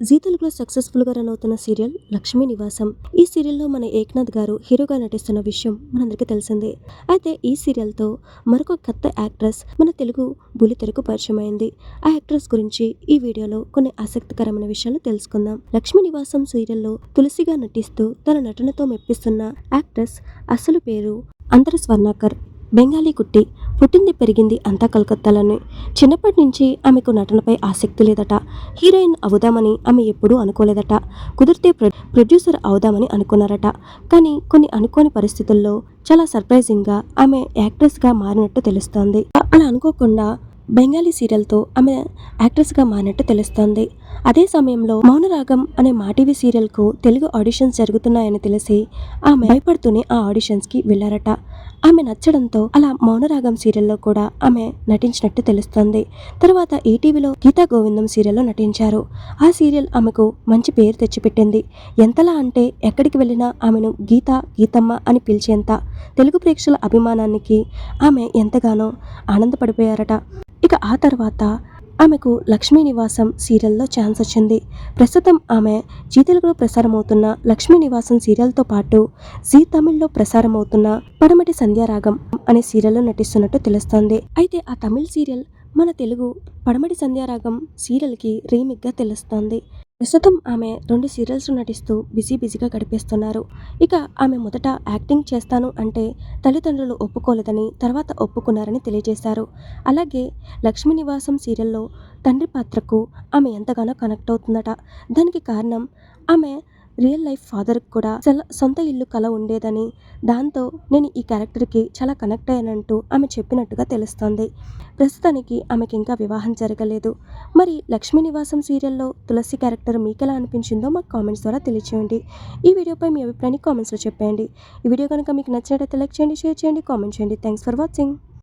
G తెలుగులో సక్సెస్ఫుల్గా run అవుతున్న సీరియల్ లక్ష్మీ నివాసం. ఈ సీరియల్లో మన ఏక్నాథ్ గారు హీరోగా నటిస్తున్న విషయం మనందరికీ తెలిసిందే. అయితే ఈ సీరియల్తో మరొక కొత్త యాక్ట్రెస్ మన తెలుగు బులితెరకు పరిచయం అయింది ఆ యాక్ట్రెస్ గురించి ఈ వీడియోలో కొన్ని ఆసక్తికరమైన విషయాలు తెలుసుకుందాం. లక్ష్మీ నివాసం సీరియల్లో తులసిగా నటిస్తూ తన నటనతో మెప్పిస్తున్న యాక్ట్రెస్ అసలు పేరు అంతర స్వర్ణాకర్. బెంగాలీ కుట్టి పుట్టింది పెరిగింది అంతా కలకత్తాలోనే. చిన్నప్పటి నుంచి ఆమెకు నటనపై ఆసక్తి లేదట. హీరోయిన్ అవుదామని ఆమె ఎప్పుడూ అనుకోలేదట. కుదిరితే ప్రొ ప్రొడ్యూసర్ అవుదామని అనుకున్నారట. కానీ కొన్ని అనుకోని పరిస్థితుల్లో చాలా సర్ప్రైజింగ్గా ఆమె యాక్ట్రెస్గా మారినట్టు తెలుస్తోంది. అలా అనుకోకుండా బెంగాలీ సీరియల్తో ఆమె యాక్ట్రెస్గా మారినట్టు తెలుస్తోంది. అదే సమయంలో మౌనరాగం అనే మాటీవీ సీరియల్కు తెలుగు ఆడిషన్స్ జరుగుతున్నాయని తెలిసి ఆమె భయపడుతూనే ఆ ఆడిషన్స్కి వెళ్ళారట ఆమె నచ్చడంతో అలా మౌనరాగం సీరియల్లో కూడా ఆమె నటించినట్టు తెలుస్తోంది. తర్వాత ఈటీవీలో గీతా గోవిందం సీరియల్లో నటించారు. ఆ సీరియల్ ఆమెకు మంచి పేరు తెచ్చిపెట్టింది. ఎంతలా అంటే ఎక్కడికి వెళ్ళినా ఆమెను గీత గీతమ్మ అని పిలిచేంత తెలుగు ప్రేక్షకుల అభిమానానికి ఆమె ఎంతగానో ఆనందపడిపోయారట. ఇక ఆ తర్వాత ఆమెకు లక్ష్మీ నివాసం సీరియల్లో ఛాన్స్ వచ్చింది. ప్రస్తుతం ఆమె జీ తెలుగులో ప్రసారమవుతున్న లక్ష్మీ నివాసం సీరియల్తో పాటు జీ తమిళ్ళో ప్రసారమవుతున్న పడమటి సంధ్యారాగం అనే సీరియల్లో నటిస్తున్నట్టు తెలుస్తోంది. అయితే ఆ తమిళ్ సీరియల్ మన తెలుగు పడమటి సంధ్యారాగం సీరియల్కి రీమిక్గా తెలుస్తోంది. ప్రస్తుతం ఆమె రెండు సీరియల్స్ నటిస్తూ బిజీ బిజీగా గడిపేస్తున్నారు. ఇక ఆమె మొదట యాక్టింగ్ చేస్తాను అంటే తల్లిదండ్రులు ఒప్పుకోలేదని తర్వాత ఒప్పుకున్నారని తెలియజేశారు. అలాగే లక్ష్మీ నివాసం సీరియల్లో తండ్రి పాత్రకు ఆమె ఎంతగానో కనెక్ట్ అవుతుందట. దానికి కారణం ఆమె రియల్ లైఫ్ ఫాదర్కి కూడా సొంత ఇల్లు కల ఉండేదని దాంతో నేను ఈ క్యారెక్టర్కి చాలా కనెక్ట్ అయ్యానంటూ ఆమె చెప్పినట్టుగా తెలుస్తోంది. ప్రస్తుతానికి ఆమెకి ఇంకా వివాహం జరగలేదు. మరి లక్ష్మీ నివాసం సీరియల్లో తులసి క్యారెక్టర్ మీకెలా అనిపించిందో మాకు కామెంట్స్ ద్వారా తెలియచేయండి. ఈ వీడియోపై మీ అభిప్రాయాన్ని కామెంట్స్లో చెప్పండి ఈ వీడియో కనుక మీకు నచ్చినట్లయితే లైక్ చేయండి షేర్ చేయండి కామెంట్ చేయండి. Thanks for watching.